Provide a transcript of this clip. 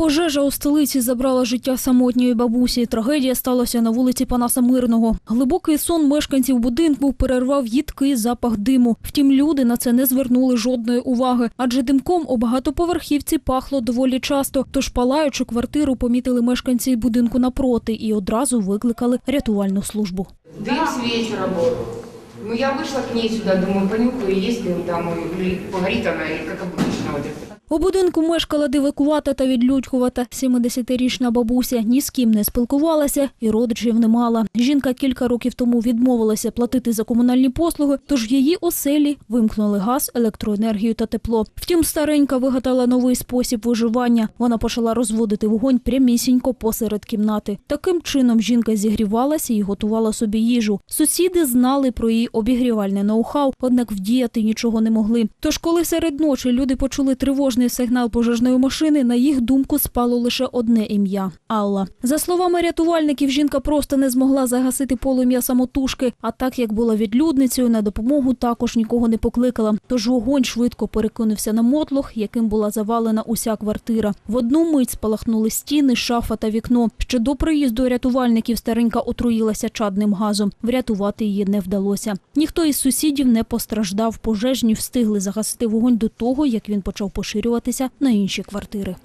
Пожежа у столиці забрала життя самотньої бабусі. Трагедія сталася на вулиці Панаса Мирного. Глибокий сон мешканців будинку перервав їдкий запах диму. Втім, люди на це не звернули жодної уваги, адже димком у багатоповерхівці пахло доволі часто. Тож палаючу квартиру помітили мешканці будинку напроти і одразу викликали рятувальну службу. Дым с вечера был. Ну, я вышла к ней сюда, думаю, понюхаю, есть дым там, или горит она, или У будинку мешкала дивикувата та відлюдькувата 70-річна бабуся. Ні з ким не спілкувалася і родичів не мала. Жінка кілька років тому відмовилася платити за комунальні послуги, тож її оселі вимкнули газ, електроенергію та тепло. Втім, старенька вигадала новий спосіб виживання. Вона почала розводити вогонь прямісінько посеред кімнати. Таким чином жінка зігрівалася і готувала собі їжу. Сусіди знали про її обігрівальне ноу-хау, однак вдіяти нічого не могли. Тож, коли серед ночі люди почули тривожний сигнал пожежної машини, на їх думку спало лише одне ім'я Алла. За словами рятувальників, жінка просто не змогла загасити полум'я самотужки. А так як була відлюдницею, на допомогу також нікого не покликала. Тож вогонь швидко перекинувся на мотлох, яким була завалена уся квартира. В одну мить спалахнули стіни, шафа та вікно. Ще до приїзду рятувальників старенька отруїлася чадним газом. Врятувати її не вдалося. Ніхто із сусідів не постраждав. Пожежні встигли загасити вогонь до того, як він почав поширюватися на інші квартири.